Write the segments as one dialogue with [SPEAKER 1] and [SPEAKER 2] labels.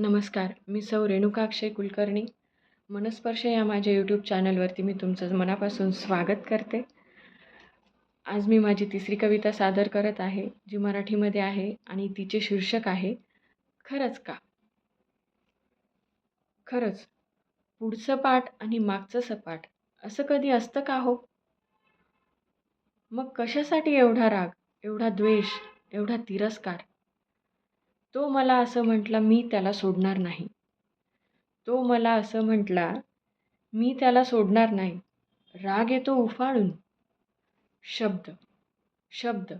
[SPEAKER 1] नमस्कार मी सौ रेणुका अक्षय कुलकर्णी. मनस्पर्श या माझ्या यूट्यूब चॅनलवरती मी तुमचं मनापासून स्वागत करते. आज मी माझी तिसरी कविता सादर करत आहे जी मराठीमध्ये आहे आणि तिचे शीर्षक आहे खरंच का? खरंच पुढचं पाठ आणि मागचं सपाट असं कधी असतं का हो? मग कशासाठी एवढा राग एवढा द्वेष एवढा तिरस्कार? तो मला असं म्हटला मी त्याला सोडणार नाही. तो मला असं म्हटला मी त्याला सोडणार नाही. राग येतो उफाळून. शब्द शब्द.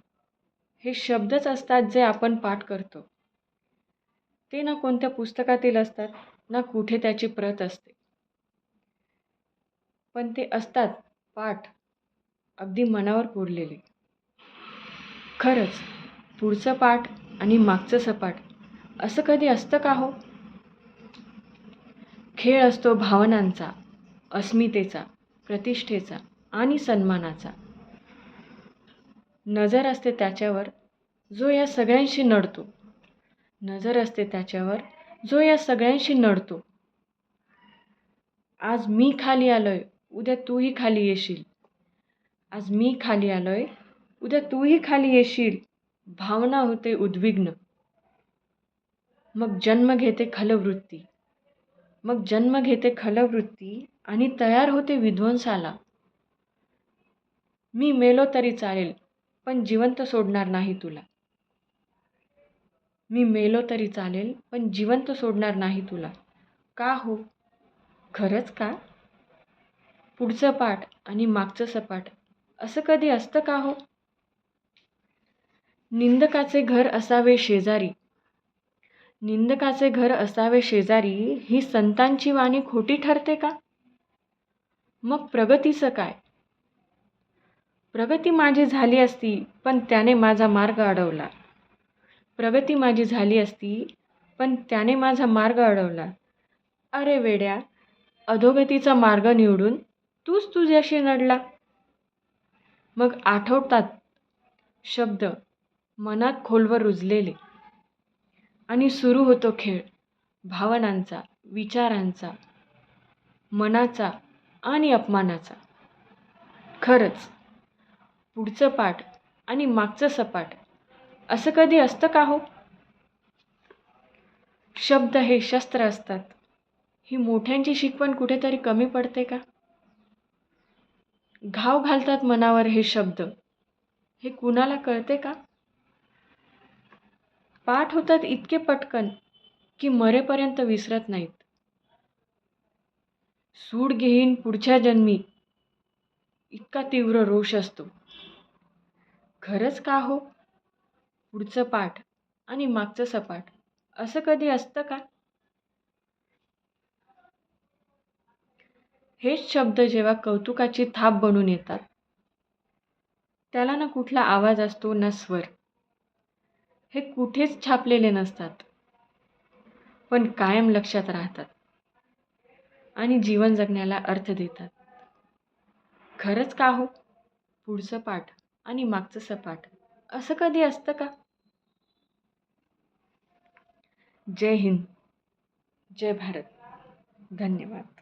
[SPEAKER 1] हे शब्दच असतात जे आपण पाठ करतो. ते ना कोणत्या पुस्तकातील असतात ना कुठे त्याची प्रत असते. पण ते असतात पाठ अगदी मनावर कोरलेले. खरंच पुढचं पाठ आणि मागचं सपाट. असं कधी असतं का हो? खेळ असतो भावनांचा अस्मितेचा प्रतिष्ठेचा आणि सन्मानाचा. नजर असते त्याच्यावर जो या सगळ्यांशी नडतो. नजर असते त्याच्यावर जो या सगळ्यांशी नडतो. आज मी खाली आलोय उद्या तूही खाली येशील. आज मी खाली आलोय उद्या तूही खाली येशील. भावना होते उद्विग्न. मग जन्म घेते खलवृत्ती. मग जन्म घेते खलवृत्ती आणि तयार होते विध्वंसाला. मी मेलो तरी चालेल पण जिवंत सोडणार नाही तुला. मी मेलो तरी चालेल पण जिवंत सोडणार नाही तुला. का हो? खरंच का? पुढचं पाठ आणि मागचं सपाट असं कधी असतं का हो? निंदकाचे घर असावे शेजारी. निंदकाचे घर असावे शेजारी ही संतांची वाणी खोटी ठरते का? मग प्रगतीचं काय? प्रगती माझी झाली असती पण त्याने माझा मार्ग अडवला. प्रगती माझी झाली असती पण त्याने माझा मार्ग अडवला. अरे वेड्या अधोगतीचा मार्ग निवडून तूच तुझ्याशी नडला. मग आठवतात शब्द मनात खोलवर रुजलेले. आणि सुरू होतो खेळ. भावनांचा विचारांचा मनाचा आणि अपमानाचा. खरंच पुढचं पाठ आणि मागचं सपाट असं कधी असतं का हो? शब्द हे शस्त्र असतात. ही मोठ्यांची शिकवण कुठेतरी कमी पडते का? घाव घालतात मनावर हे शब्द. हे कुणाला कळते का? पाठ होतात इतके पटकन की मरेपर्यंत विसरत नाहीत. सूड घेईन पुढच्या जन्मी. इतका तीव्र रोष असतो. खरंच का हो? पुढचं पाठ आणि मागचं सपाट असं कधी असतं का? हेच शब्द जेव्हा कौतुकाची थाप बनून येतात त्याला ना कुठला आवाज असतो ना स्वर. हे कुठेच छापलेले नसतात. पण कायम लक्षात राहतात. आणि जीवन जगण्याला अर्थ देतात. खरंच का हो? पुढचं पाठ आणि मागचं सपाट असं कधी असतं का? जय हिंद. जय भारत. धन्यवाद.